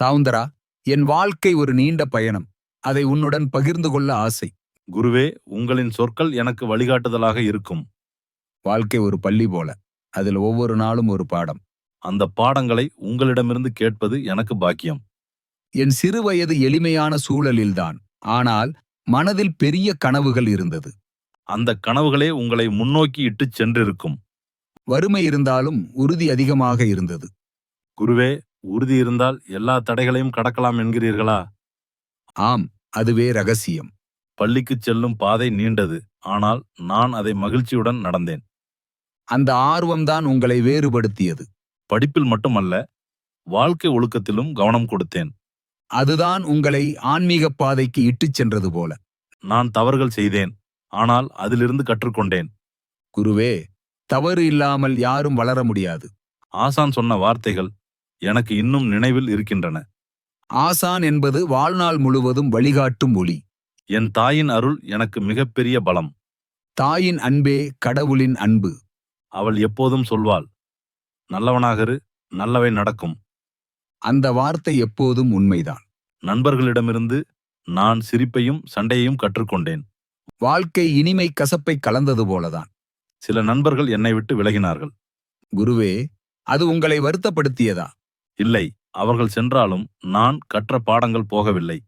சவுந்தரா என் வாழ்க்கை ஒரு நீண்ட பயணம். அதை உன்னுடன் பகிர்ந்து கொள்ள ஆசை. குருவே உங்களின் சொற்கள் எனக்கு வழிகாட்டுதலாக இருக்கும். வாழ்க்கை ஒரு பள்ளி போல அதில் ஒவ்வொரு நாளும் ஒரு பாடம். அந்த பாடங்களை உங்களிடமிருந்து கேட்பது எனக்கு பாக்கியம். என் சிறுவயது எளிமையான சூழலில்தான் ஆனால் மனதில் பெரிய கனவுகள் இருந்தது. அந்த கனவுகளே உங்களை முன்னோக்கி இட்டுச் சென்றிருக்கும். வறுமை இருந்தாலும் உறுதி அதிகமாக இருந்தது. குருவே உறுதி இருந்தால் எல்லா தடைகளையும் கடக்கலாம் என்கிறீர்களா? ஆம் அதுவே ரகசியம். பள்ளிக்குச் செல்லும் பாதை நீண்டது ஆனால் நான் அதை மகிழ்ச்சியுடன் நடந்தேன். அந்த ஆர்வம்தான் உங்களை வேறுபடுத்தியது. படிப்பில் மட்டுமல்ல வாழ்க்கை ஒழுக்கத்திலும் கவனம் கொடுத்தேன். அதுதான் உங்களை ஆன்மீக பாதைக்கு இட்டுச் சென்றது போல. நான் தவறுகள் செய்தேன் ஆனால் அதிலிருந்து கற்றுக்கொண்டேன். குருவே தவறு இல்லாமல் யாரும் வளர முடியாது. ஆசான் சொன்ன வார்த்தைகள் எனக்கு இன்னும் நினைவில் இருக்கின்றன. ஆசான் என்பது வாழ்நாள் முழுவதும் வழிகாட்டும் ஒளி. என் தாயின் அருள் எனக்கு மிகப்பெரிய பலம். தாயின் அன்பே கடவுளின் அன்பு. அவள் எப்போதும் சொல்வாள் நல்லவனாக இரு நல்லவை நடக்கும். அந்த வார்த்தை எப்போதும் உண்மைதான். நண்பர்களிடமிருந்து நான் சிரிப்பையும் சண்டையையும் கற்றுக்கொண்டேன். வாழ்க்கை இனிமை கசப்பை கலந்தது போலதான். சில நண்பர்கள் என்னை விட்டு விலகினார்கள். குருவே அது உங்களை வருத்தப்படுத்தியதா? இல்லை அவர்கள் சென்றாலும் நான் கற்ற பாடங்கள் போகவில்லை.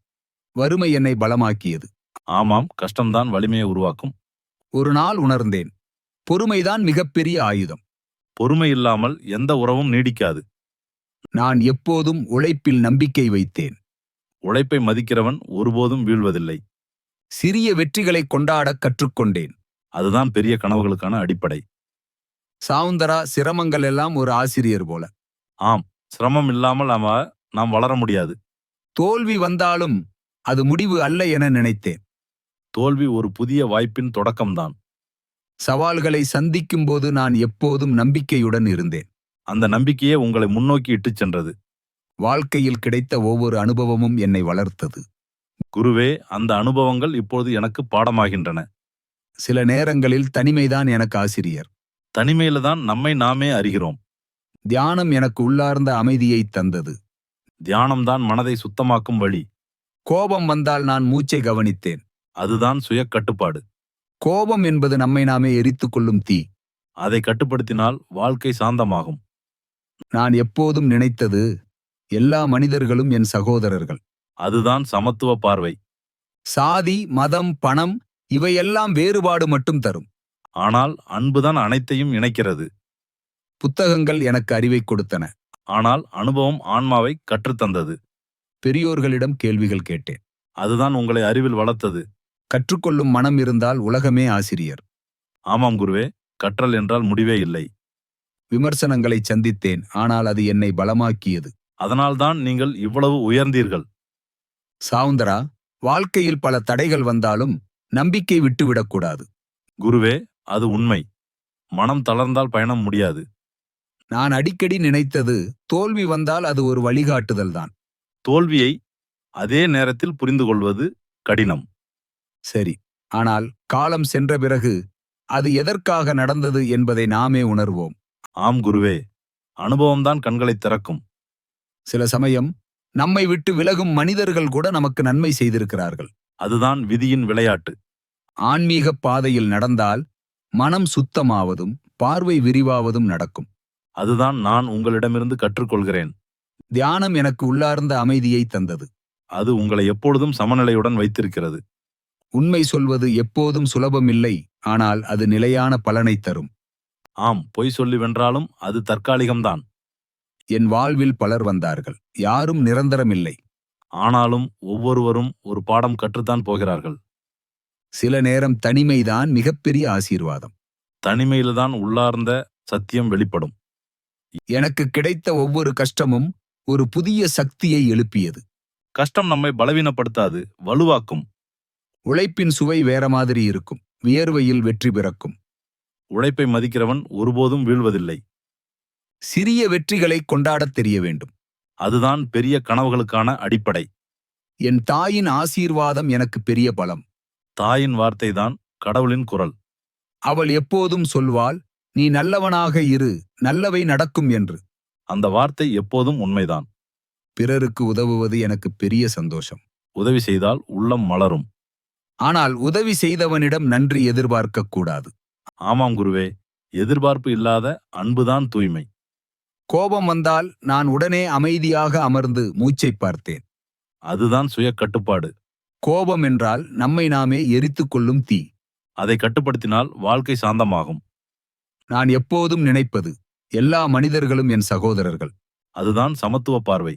வறுமை என்னை பலமாக்கியது. ஆமாம் கஷ்டம்தான் வலிமையை உருவாக்கும். ஒரு நாள் உணர்ந்தேன் பொறுமைதான் மிகப்பெரிய ஆயுதம். பொறுமை இல்லாமல் எந்த உறவும் நீடிக்காது. நான் எப்போதும் உழைப்பில் நம்பிக்கை வைத்தேன். உழைப்பை மதிக்கிறவன் ஒருபோதும் வீழ்வதில்லை. சிறிய வெற்றிகளை கொண்டாடக் கற்றுக்கொண்டேன். அதுதான் பெரிய கனவுகளுக்கான அடிப்படை. சவுந்தரா சிரமங்கள் எல்லாம் ஒரு ஆசிரியர் போல. ஆம் சிரமம் இல்லாமல் அவ நாம் வளர முடியாது. தோல்வி வந்தாலும் அது முடிவு அல்ல என நினைத்தேன். தோல்வி ஒரு புதிய வாய்ப்பின் தொடக்கம்தான். சவால்களை சந்திக்கும்போது நான் எப்போதும் நம்பிக்கையுடன் இருந்தேன். அந்த நம்பிக்கையே உங்களை முன்னோக்கி இட்டுச் சென்றது. வாழ்க்கையில் கிடைத்த ஒவ்வொரு அனுபவமும் என்னை வளர்த்தது. குருவே அந்த அனுபவங்கள் இப்போது எனக்கு பாடமாகின்றன. சில நேரங்களில் தனிமைதான் எனக்கு ஆசிரியர். தனிமையில தான் நம்மை நாமே அறிகிறோம். தியானம் எனக்கு உள்ளார்ந்த அமைதியை தந்தது. தியானம்தான் மனதை சுத்தமாக்கும் வழி. கோபம் வந்தால் நான் மூச்சை கவனித்தேன். அதுதான் சுய கட்டுப்பாடு கோபம் என்பது நம்மை நாமே எரித்துக் கொள்ளும் தீ. அதை கட்டுப்படுத்தினால் வாழ்க்கை சாந்தமாகும். நான் எப்போதும் நினைத்தது எல்லா மனிதர்களும் என் சகோதரர்கள். அதுதான் சமத்துவ பார்வை. சாதி மதம் பணம் இவையெல்லாம் வேறுபாடு மட்டும் தரும். ஆனால் அன்புதான் அனைத்தையும் இணைக்கிறது. புத்தகங்கள் எனக்கு அறிவை கொடுத்தன. ஆனால் அனுபவம் ஆன்மாவை கற்றுத்தந்தது. பெரியோர்களிடம் கேள்விகள் கேட்டேன். அதுதான் உங்களை அறிவில் வளர்த்தது. கற்றுக்கொள்ளும் மனம் இருந்தால் உலகமே ஆசிரியர். ஆமாம் குருவே கற்றல் என்றால் முடிவே இல்லை. விமர்சனங்களை சந்தித்தேன் ஆனால் அது என்னை பலமாக்கியது. அதனால்தான் நீங்கள் இவ்வளவு உயர்ந்தீர்கள். சவுந்தரா வாழ்க்கையில் பல தடைகள் வந்தாலும் நம்பிக்கை விட்டுவிடக்கூடாது. குருவே அது உண்மை. மனம் தளர்ந்தால் பயணம் முடியாது. நான் அடிக்கடி நினைத்தது தோல்வி வந்தால் அது ஒரு வழிகாட்டுதல்தான் தோல்வியை அதே நேரத்தில் புரிந்து கொள்வது கடினம். சரி ஆனால் காலம் சென்ற பிறகு அது எதற்காக நடந்தது என்பதை நாமே உணர்வோம். ஆம் குருவே அனுபவம்தான் கண்களை திறக்கும். சில சமயம் நம்மை விட்டு விலகும் மனிதர்கள் கூட நமக்கு நன்மை செய்திருக்கிறார்கள். அதுதான் விதியின் விளையாட்டு. ஆன்மீக பாதையில் நடந்தால் மனம் சுத்தமாவதும் பார்வை விரிவாவதும் நடக்கும். அதுதான் நான் உங்களிடமிருந்து கற்றுக்கொள்கிறேன். தியானம் எனக்கு உள்ளார்ந்த அமைதியை தந்தது. அது உங்களை எப்பொழுதும் சமநிலையுடன் வைத்திருக்கிறது. உண்மை சொல்வது எப்போதும் சுலபமில்லை ஆனால் அது நிலையான பலனை தரும். ஆம் பொய் சொல்லி வென்றாலும் அது தற்காலிகம்தான். என் வாழ்வில் பலர் வந்தார்கள் யாரும் நிரந்தரமில்லை. ஆனாலும் ஒவ்வொருவரும் ஒரு பாடம் கற்றுத்தான் போகிறார்கள். சில நேரம் தனிமைதான் மிகப்பெரிய ஆசீர்வாதம். தனிமையில்தான் உள்ளார்ந்த சத்தியம் வெளிப்படும். எனக்கு கிடைத்த ஒவ்வொரு கஷ்டமும் ஒரு புதிய சக்தியை எழுப்பியது. கஷ்டம் நம்மை பலவீனப்படுத்தாது வலுவாக்கும். உழைப்பின் சுவை வேற மாதிரி இருக்கும் வியர்வையில் வெற்றி பிறக்கும். உழைப்பை மதிக்கிறவன் ஒருபோதும் வீழ்வதில்லை. சிறிய வெற்றிகளை கொண்டாடத் தெரிய வேண்டும். அதுதான் பெரிய கனவுகளுக்கான அடிப்படை. என் தாயின் ஆசீர்வாதம் எனக்கு பெரிய பலம். தாயின் வார்த்தைதான் கடவுளின் குரல். அவள் எப்போதும் சொல்வாள் நீ நல்லவனாக இரு நல்லவை நடக்கும் என்று. அந்த வார்த்தை எப்போதும் உண்மைதான். பிறருக்கு உதவுவது எனக்கு பெரிய சந்தோஷம். உதவி செய்தால் உள்ளம் மலரும். ஆனால் உதவி செய்தவனிடம் நன்றி எதிர்பார்க்கக் கூடாது. ஆமாம் குருவே எதிர்பார்ப்பு இல்லாத அன்புதான் தூய்மை. கோபம் வந்தால் நான் உடனே அமைதியாக அமர்ந்து மூச்சைப் பார்த்தேன். அதுதான் சுய கட்டுப்பாடு. கோபம் என்றால் நம்மை நாமே எரித்துக் கொள்ளும் தீ. அதை கட்டுப்படுத்தினால் வாழ்க்கை சாந்தமாகும். நான் எப்போதும் நினைப்பது எல்லா மனிதர்களும் என் சகோதரர்கள். அதுதான் சமத்துவ பார்வை.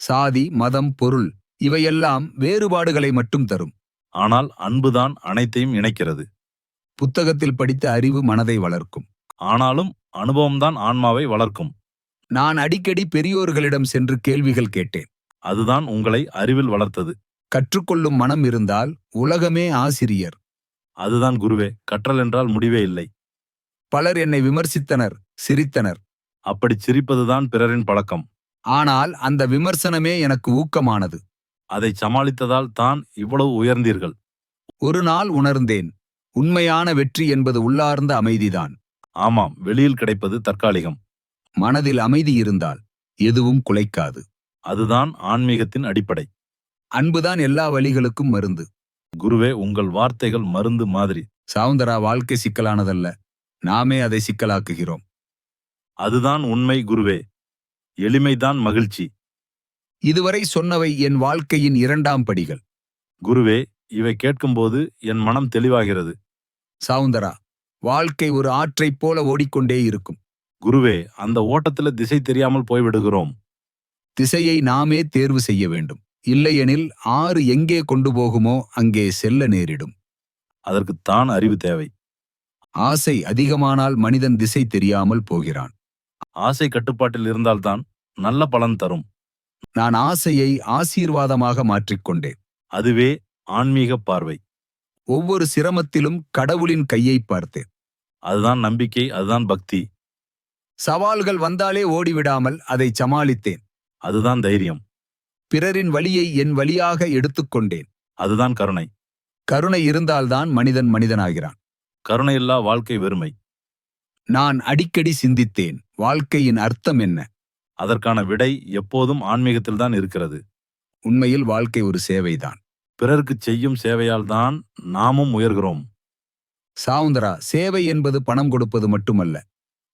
சாதி மதம் பொருள் இவையெல்லாம் வேறுபாடுகளை மட்டும் தரும். ஆனால் அன்புதான் அனைத்தையும் இணைக்கிறது. புத்தகத்தில் படித்த அறிவு மனதை வளர்க்கும். ஆனாலும் அனுபவம்தான் ஆன்மாவை வளர்க்கும். நான் அடிக்கடி பெரியோர்களிடம் சென்று கேள்விகள் கேட்டேன். அதுதான் உங்களை அறிவில் வளர்த்தது. கற்றுக்கொள்ளும் மனம் இருந்தால் உலகமே ஆசிரியர். அதுதான் குருவே கற்றல் என்றால் முடிவே இல்லை. பலர் என்னை விமர்சித்தனர் சிரித்தனர். அப்படிச் சிரிப்பதுதான் பிறரின் பழக்கம். ஆனால் அந்த விமர்சனமே எனக்கு ஊக்கமானது. அதை சமாளித்ததால் தான் இவ்வளவு உயர்ந்தீர்கள். ஒரு நாள் உணர்ந்தேன் உண்மையான வெற்றி என்பது உள்ளார்ந்த அமைதிதான். ஆமாம் வெளியில் கிடைப்பது தற்காலிகம். மனதில் அமைதி இருந்தால் எதுவும் குலைக்காது. அதுதான் ஆன்மீகத்தின் அடிப்படை. அன்புதான் எல்லா வழிகளுக்கும் மருந்து. குருவே உங்கள் வார்த்தைகள் மருந்து மாதிரி. சவுந்தரா வாழ்க்கை சிக்கலானதல்ல. நாமே அதை சிக்கலாக்குகிறோம். அதுதான் உண்மை குருவே. எளிமைதான் மகிழ்ச்சி. இதுவரை சொன்னவை என் வாழ்க்கையின் இரண்டாம் படிகள். குருவே இவை கேட்கும்போது என் மனம் தெளிவாகிறது. சவுந்தரா வாழ்க்கை ஒரு ஆற்றைப் போல ஓடிக்கொண்டே இருக்கும். குருவே அந்த ஓட்டத்துல திசை தெரியாமல் போய்விடுகிறோம். திசையை நாமே தேர்வு செய்ய வேண்டும். இல்லையெனில் ஆறு எங்கே கொண்டு போகுமோ அங்கே செல்ல நேரிடும். அதற்குத்தான் அறிவு தேவை. ஆசை அதிகமானால் மனிதன் திசை தெரியாமல் போகிறான். ஆசை கட்டுப்பாட்டில் இருந்தால்தான் நல்ல பலன் தரும். நான் ஆசையை ஆசீர்வாதமாக மாற்றிக்கொண்டேன். அதுவே ஆன்மீக பார்வை. ஒவ்வொரு சிரமத்திலும் கடவுளின் கையை பார்த்தேன். அதுதான் நம்பிக்கை அதுதான் பக்தி. சவால்கள் வந்தாலே ஓடிவிடாமல் அதை சமாளித்தேன். அதுதான் தைரியம். பிறரின் வழியை என் வழியாக எடுத்துக்கொண்டேன். அதுதான் கருணை. கருணை இருந்தால்தான் மனிதன் மனிதனாகிறான். கருணையில்லா வாழ்க்கை வெறுமை. நான் அடிக்கடி சிந்தித்தேன். வாழ்க்கையின் அர்த்தம் என்ன? அதற்கான விடை எப்போதும் ஆன்மீகத்தில்தான் இருக்கிறது. உண்மையில் வாழ்க்கை ஒரு சேவைதான். பிறர்க்குச் செய்யும் சேவையால் தான் நாமும் உயர்கிறோம். சாவுந்தரா சேவை என்பது பணம் கொடுப்பது மட்டுமல்ல.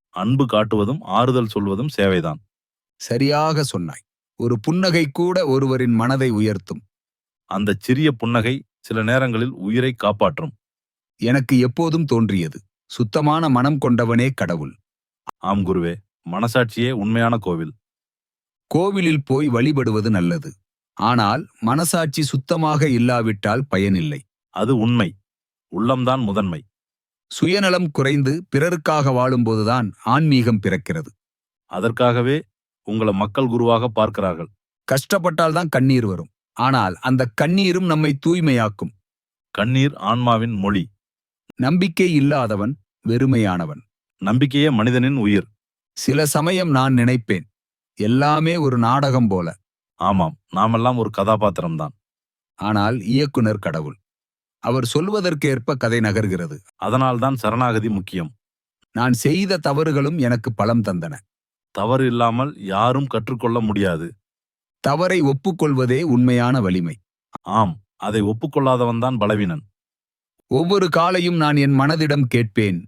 அன்பு காட்டுவதும் ஆறுதல் சொல்வதும் சேவைதான். சரியாக சொன்னாய். ஒரு புன்னகை கூட ஒருவரின் மனதை உயர்த்தும். அந்தச் சிறிய புன்னகை சில நேரங்களில் உயிரை காப்பாற்றும். எனக்கு எப்போதும் தோன்றியது. சுத்தமான மனம் கொண்டவனே கடவுள். ஆம் குருவே மனசாட்சியே உண்மையான கோவில். கோவிலில் போய் வழிபடுவது நல்லது. ஆனால் மனசாட்சி சுத்தமாக இல்லாவிட்டால் பயனில்லை. அது உண்மை. உள்ளம்தான் முதன்மை. சுயநலம் குறைந்து பிறருக்காக வாழும்போதுதான் ஆன்மீகம் பிறக்கிறது. அதற்காகவே உங்களை மக்கள் குருவாக பார்க்கிறார்கள். கஷ்டப்பட்டால்தான் கண்ணீர் வரும். ஆனால் அந்த கண்ணீரும் நம்மை தூய்மையாக்கும். கண்ணீர் ஆன்மாவின் மொழி. நம்பிக்கை இல்லாதவன் வெறுமையானவன். நம்பிக்கையே மனிதனின் உயிர். சில சமயம் நான் நினைப்பேன் எல்லாமே ஒரு நாடகம் போல. ஆமாம் நாமெல்லாம் ஒரு கதாபாத்திரம்தான். ஆனால் இயக்குனர் கடவுள் அவர் சொல்வதற்கேற்ப கதை நகர்கிறது. அதனால்தான் சரணாகதி முக்கியம். நான் செய்த தவறுகளும் எனக்கு பலம் தந்தன. தவறு இல்லாமல் யாரும் கற்றுக்கொள்ள முடியாது. தவறை ஒப்புக்கொள்வதே உண்மையான வலிமை. ஆம் அதை ஒப்புக்கொள்ளாதவன்தான் பலவீனன். ஒவ்வொரு காலையும் நான் என் மனதிடம் கேட்பேன்.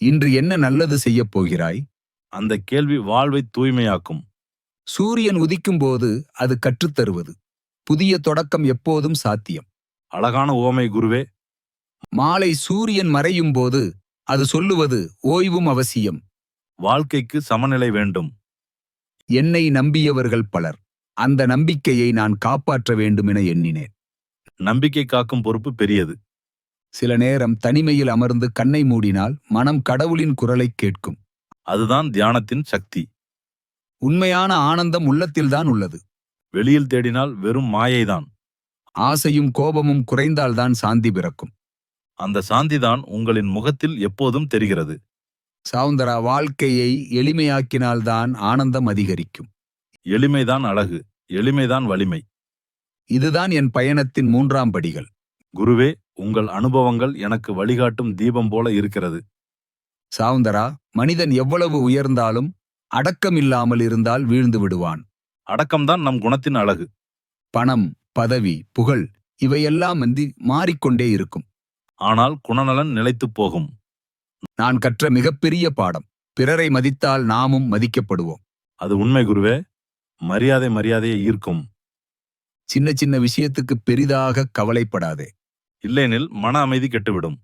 இன்று என்ன நல்லது செய்யப் போகிறாய் அந்த கேள்வி வாழ்வை தூய்மையாக்கும். சூரியன் உதிக்கும் போது அது கற்றுத்தருவது. புதிய தொடக்கம் எப்போதும் சாத்தியம். அழகான ஓமை குருவே. மாலை சூரியன் மறையும் போது அது சொல்லுவது ஓய்வும் அவசியம். வாழ்க்கைக்கு சமநிலை வேண்டும். என்னை நம்பியவர்கள் பலர். அந்த நம்பிக்கையை நான் காப்பாற்ற வேண்டுமென எண்ணினேன். நம்பிக்கை காக்கும் பொறுப்பு பெரியது. சில நேரம் தனிமையில் அமர்ந்து கண்ணை மூடினால் மனம் கடவுளின் குரலைக் கேட்கும். அதுதான் தியானத்தின் சக்தி. உண்மையான ஆனந்தம் உள்ளத்தில்தான் உள்ளது. வெளியில் தேடினால் வெறும் மாயைதான். ஆசையும் கோபமும் குறைந்தால்தான் சாந்தி பிறக்கும். அந்த சாந்திதான் உங்களின் முகத்தில் எப்போதும் தெரிகிறது. சவுந்தரா வாழ்க்கையை எளிமையாக்கினால்தான் ஆனந்தம் அதிகரிக்கும். எளிமைதான் அழகு எளிமைதான் வலிமை. இதுதான் என் பயணத்தின் மூன்றாம் படிகள். குருவே உங்கள் அனுபவங்கள் எனக்கு வழிகாட்டும் தீபம் போல இருக்கிறது. சவுந்தரா மனிதன் எவ்வளவு உயர்ந்தாலும் அடக்கமில்லாமல் இருந்தால் வீழ்ந்து விடுவான். அடக்கம்தான் நம் குணத்தின் அழகு. பணம் பதவி புகழ் இவையெல்லாம் வந்து மாறிக்கொண்டே இருக்கும். ஆனால் குணநலன் நிலைத்துப் போகும். நான் கற்ற மிகப்பெரிய பாடம் பிறரை மதித்தால் நாமும் மதிக்கப்படுவோம். அது உண்மை குருவே மரியாதை மரியாதையை ஈர்க்கும். சின்ன சின்ன விஷயத்துக்கு பெரிதாக கவலைப்படாதே. இல்லையெனில் மன அமைதி கெட்டுவிடும்.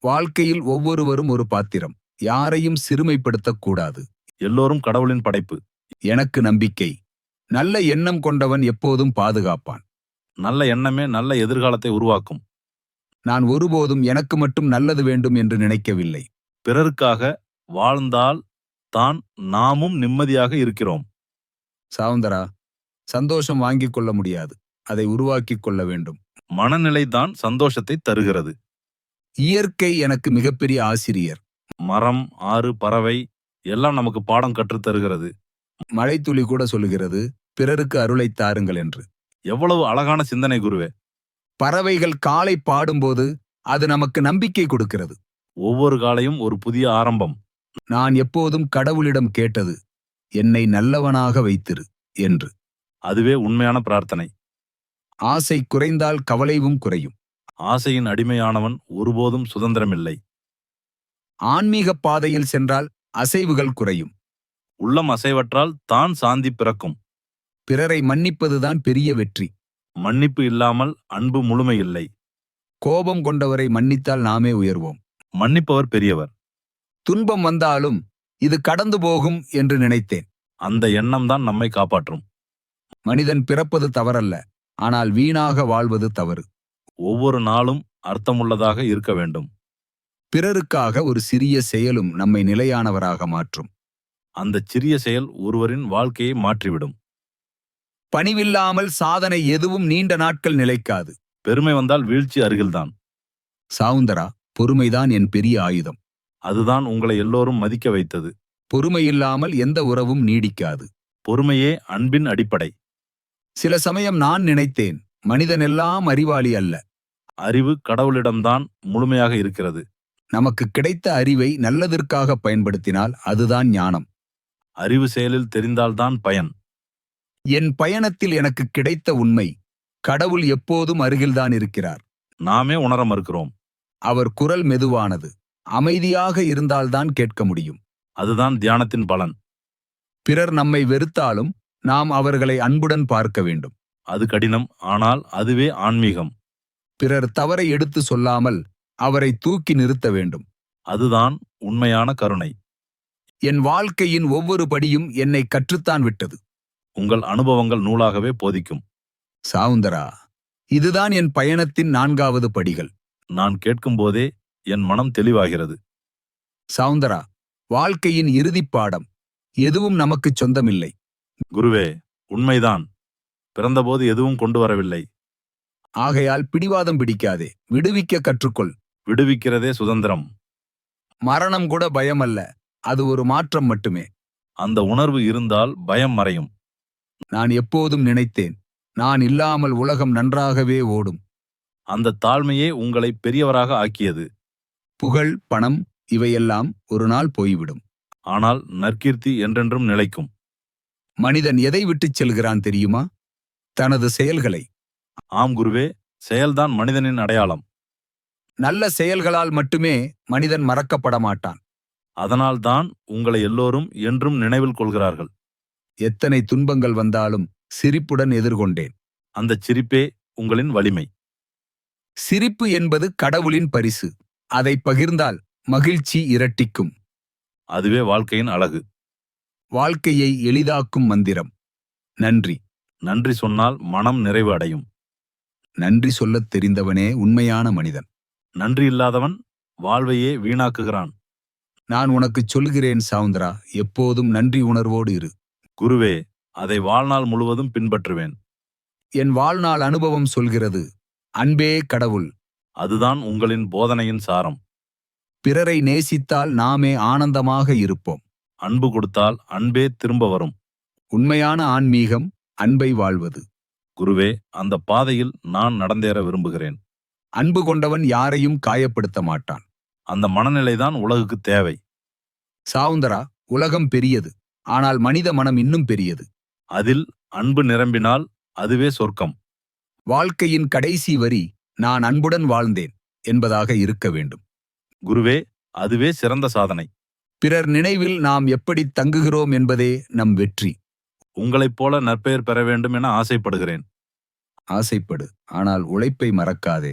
வாழ்க்கையில் ஒவ்வொருவரும் ஒரு பாத்திரம். யாரையும் சிறுமைப்படுத்தக் கூடாது. எல்லோரும் கடவுளின் படைப்பு. எனக்கு நம்பிக்கை. நல்ல எண்ணம் கொண்டவன் எப்போதும் பாதுகாப்பான். நல்ல எண்ணமே நல்ல எதிர்காலத்தை உருவாக்கும். நான் ஒருபோதும் எனக்கு மட்டும் நல்லது வேண்டும் என்று நினைக்கவில்லை. பிறருக்காக வாழ்ந்தால் தான் நாமும் நிம்மதியாக இருக்கிறோம். சவுந்தரா சந்தோஷம் வாங்கிக் கொள்ள முடியாது. அதை உருவாக்கிக் கொள்ள வேண்டும். மனநிலைதான் சந்தோஷத்தை தருகிறது. இயற்கை எனக்கு மிகப்பெரிய ஆசிரியர். மரம் ஆறு பறவை எல்லாம் நமக்கு பாடம் கற்றுத் தருகிறது. மழைத்துளி கூட சொல்லுகிறது பிறருக்கு அருளைத் தாருங்கள் என்று. எவ்வளவு அழகான சிந்தனை குருவே. பறவைகள் காலை பாடும்போது அது நமக்கு நம்பிக்கை கொடுக்கிறது. ஒவ்வொரு காலையும் ஒரு புதிய ஆரம்பம். நான் எப்போதும் கடவுளிடம் கேட்டது என்னை நல்லவனாக வைத்திரு என்று. அதுவே உண்மையான பிரார்த்தனை. ஆசை குறைந்தால் கவலைவும் குறையும். ஆசையின் அடிமையானவன் ஒருபோதும் சுதந்திரமில்லை. ஆன்மீக பாதையில் சென்றால் அசைவுகள் குறையும். உள்ளம் அசைவற்றால் தான் சாந்தி பிறக்கும். பிறரை மன்னிப்பதுதான் பெரிய வெற்றி. மன்னிப்பு இல்லாமல் அன்பு முழுமை இல்லை கோபம் கொண்டவரை மன்னித்தால் நாமே உயர்வோம். மன்னிப்பவர் பெரியவர். துன்பம் வந்தாலும் இது கடந்து போகும் என்று நினைத்தேன். அந்த எண்ணம்தான் நம்மை காப்பாற்றும். மனிதன் பிறப்பது தவறல்ல. ஆனால் வீணாக வாழ்வது தவறு. ஒவ்வொரு நாளும் அர்த்தமுள்ளதாக இருக்க வேண்டும். பிறருக்காக ஒரு சிறிய செயலும் நம்மை நிலையானவராக மாற்றும். அந்த சிறிய செயல் ஒருவரின் வாழ்க்கையை மாற்றிவிடும். பணிவில்லாமல் சாதனை எதுவும் நீண்ட நாட்கள் நிலைக்காது. பெருமை வந்தால் வீழ்ச்சி அருகில்தான். சவுந்தரா பொறுமைதான் என் பெரிய ஆயுதம். அதுதான் உங்களை எல்லோரும் மதிக்க வைத்தது. பொறுமையில்லாமல் எந்த உறவும் நீடிக்காது. பொறுமையே அன்பின் அடிப்படை. சில சமயம் நான் நினைத்தேன் மனிதனெல்லாம் அறிவாளி அல்ல. அறிவு கடவுளிடம்தான் முழுமையாக இருக்கிறது. நமக்கு கிடைத்த அறிவை நல்லதற்காக பயன்படுத்தினால் அதுதான் ஞானம். அறிவு செயலில் தெரிந்தால்தான் பயன். என் பயணத்தில் எனக்கு கிடைத்த உண்மை கடவுள் எப்போதும் அருகில்தான் இருக்கிறார். நாமே உணர மறுக்கிறோம். அவர் குரல் மெதுவானது அமைதியாக இருந்தால்தான் கேட்க முடியும். அதுதான் தியானத்தின் பலன். பிறர் நம்மை வெறுத்தாலும் நாம் அவர்களை அன்புடன் பார்க்க வேண்டும். அது கடினம் ஆனால் அதுவே ஆன்மீகம். பிறர் தவறை எடுத்து சொல்லாமல் அவரை தூக்கி நிறுத்த வேண்டும். அதுதான் உண்மையான கருணை. என் வாழ்க்கையின் ஒவ்வொரு படியும் என்னை கற்றுத்தான் விட்டது. உங்கள் அனுபவங்கள் நூலாகவே போதிக்கும். சாவுந்தரா இதுதான் என் பயணத்தின் நான்காவது படிகள். நான் கேட்கும்போதே என் மனம் தெளிவாகிறது. சவுந்தரா வாழ்க்கையின் இறுதிப் பாடம். எதுவும் நமக்குச் சொந்தமில்லை. குருவே உண்மைதான். பிறந்தபோது எதுவும் கொண்டு வரவில்லை. ஆகையால் பிடிவாதம் பிடிக்காதே விடுவிக்க கற்றுக்கொள். விடுவிக்கிறதே சுதந்திரம். மரணம் கூட பயமல்ல அது ஒரு மாற்றம் மட்டுமே. அந்த உணர்வு இருந்தால் பயம் மறையும். நான் எப்போதும் நினைத்தேன் நான் இல்லாமல் உலகம் நன்றாகவே ஓடும். அந்த தாழ்மையே உங்களை பெரியவராக ஆக்கியது. புகழ் பணம் இவையெல்லாம் ஒரு நாள் போய்விடும். ஆனால் நற்கீர்த்தி என்றென்றும் நிலைக்கும். மனிதன் எதை விட்டுச் செல்கிறான் தெரியுமா? தனது செயல்களை. ஆம் குருவே செயல்தான் மனிதனின் அடையாளம். நல்ல செயல்களால் மட்டுமே மனிதன் மறக்கப்பட மாட்டான். அதனால்தான் உங்களை எல்லோரும் என்றும் நினைவில் கொள்கிறார்கள். எத்தனை துன்பங்கள் வந்தாலும் சிரிப்புடன் எதிர்கொண்டேன். அந்தச் சிரிப்பே உங்களின் வலிமை. சிரிப்பு என்பது கடவுளின் பரிசு. அதை பகிர்ந்தால் மகிழ்ச்சி இரட்டிக்கும். அதுவே வாழ்க்கையின் அழகு. வாழ்க்கையை எளிதாக்கும் மந்திரம். நன்றி. நன்றி சொன்னால் மனம் நிறைவு அடையும் நன்றி சொல்லத் தெரிந்தவனே உண்மையான மனிதன். நன்றி இல்லாதவன் வாழ்வையே வீணாக்குகிறான். நான் உனக்குச் சொல்கிறேன் சவுந்தரா எப்போதும் நன்றி உணர்வோடு இரு. குருவே அதை வாழ்நாள் முழுவதும் பின்பற்றுவேன். என் வாழ்நாள் அனுபவம் சொல்கிறது அன்பே கடவுள். அதுதான் உங்களின் போதனையின் சாரம். பிறரை நேசித்தால் நாமே ஆனந்தமாக இருப்போம். அன்பு கொடுத்தால் அன்பே திரும்ப வரும். உண்மையான ஆன்மீகம் அன்பை வாழ்வது. குருவே அந்த பாதையில் நான் நடந்தேற விரும்புகிறேன். அன்பு கொண்டவன் யாரையும் காயப்படுத்த மாட்டான். அந்த மனநிலைதான் உலகுக்கு தேவை. சாவுந்தரா உலகம் பெரியது. ஆனால் மனித மனம் இன்னும் பெரியது. அதில் அன்பு நிரம்பினால் அதுவே சொர்க்கம். வாழ்க்கையின் கடைசி வரி நான் அன்புடன் வாழ்ந்தேன் என்பதாக இருக்க வேண்டும். குருவே அதுவே சிறந்த சாதனை. பிறர் நினைவில் நாம் எப்படி தங்குகிறோம் என்பதே நம் வெற்றி. உங்களைப் போல நற்பெயர் பெற வேண்டும் என ஆசைப்படுகிறேன். ஆசைப்படு ஆனால் உழைப்பை மறக்காதே.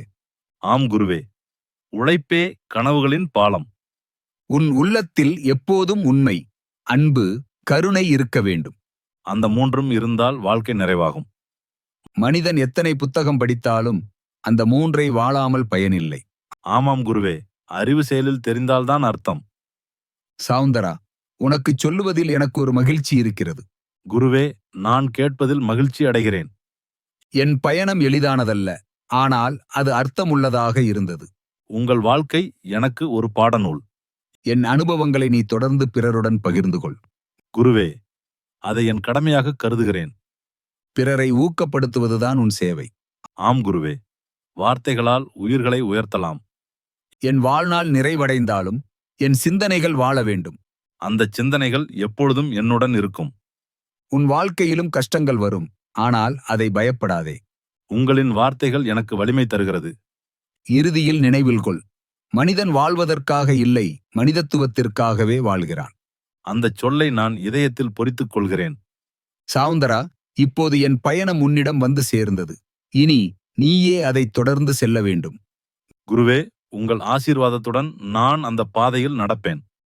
ஆம் குருவே உழைப்பே கனவுகளின் பாலம். உன் உள்ளத்தில் எப்போதும் உண்மை அன்பு கருணை இருக்க வேண்டும். அந்த மூன்றும் இருந்தால் வாழ்க்கை நிறைவாகும். மனிதன் எத்தனை புத்தகம் படித்தாலும் அந்த மூன்றை வாழாமல் பயனில்லை. ஆமாம் குருவே அறிவு செயலில் தெரிந்தால்தான் அர்த்தம். சவுந்தரா உனக்குச் சொல்லுவதில் எனக்கு ஒரு மகிழ்ச்சி இருக்கிறது. குருவே நான் கேட்பதில் மகிழ்ச்சி அடைகிறேன். என் பயணம் எளிதானதல்ல ஆனால் அது அர்த்தமுள்ளதாக இருந்தது. உங்கள் வாழ்க்கை எனக்கு ஒரு பாடநூல். என் அனுபவங்களை நீ தொடர்ந்து பிறருடன் பகிர்ந்து கொள். குருவே அதை என் கடமையாக கருதுகிறேன். பிறரை ஊக்கப்படுத்துவதுதான் உன் சேவை. ஆம் குருவே வார்த்தைகளால் உயிர்களை உயர்த்தலாம். என் வாழ்நாள் நிறைவடைந்தாலும் என் சிந்தனைகள் வாழ வேண்டும். அந்த சிந்தனைகள் எப்பொழுதும் என்னுடன் இருக்கும். உன் வாழ்க்கையிலும் கஷ்டங்கள் வரும். ஆனால் அதை பயப்படாதே. உங்களின் வார்த்தைகள் எனக்கு வலிமை தருகிறது. இறுதியில் நினைவில் கொள். மனிதன் வாழ்வதற்காக இல்லை மனிதத்துவத்திற்காகவே வாழ்கிறான். அந்தச் சொல்லை நான் இதயத்தில் பொறித்துக் கொள்கிறேன். சவுந்தரா இப்போது என் பயணம் உன்னிடம் வந்து சேர்ந்தது. இனி நீயே அதைத் தொடர்ந்து செல்ல வேண்டும். குருவே உங்கள் ஆசீர்வாதத்துடன் நான் அந்த பாதையில் நடப்பேன்.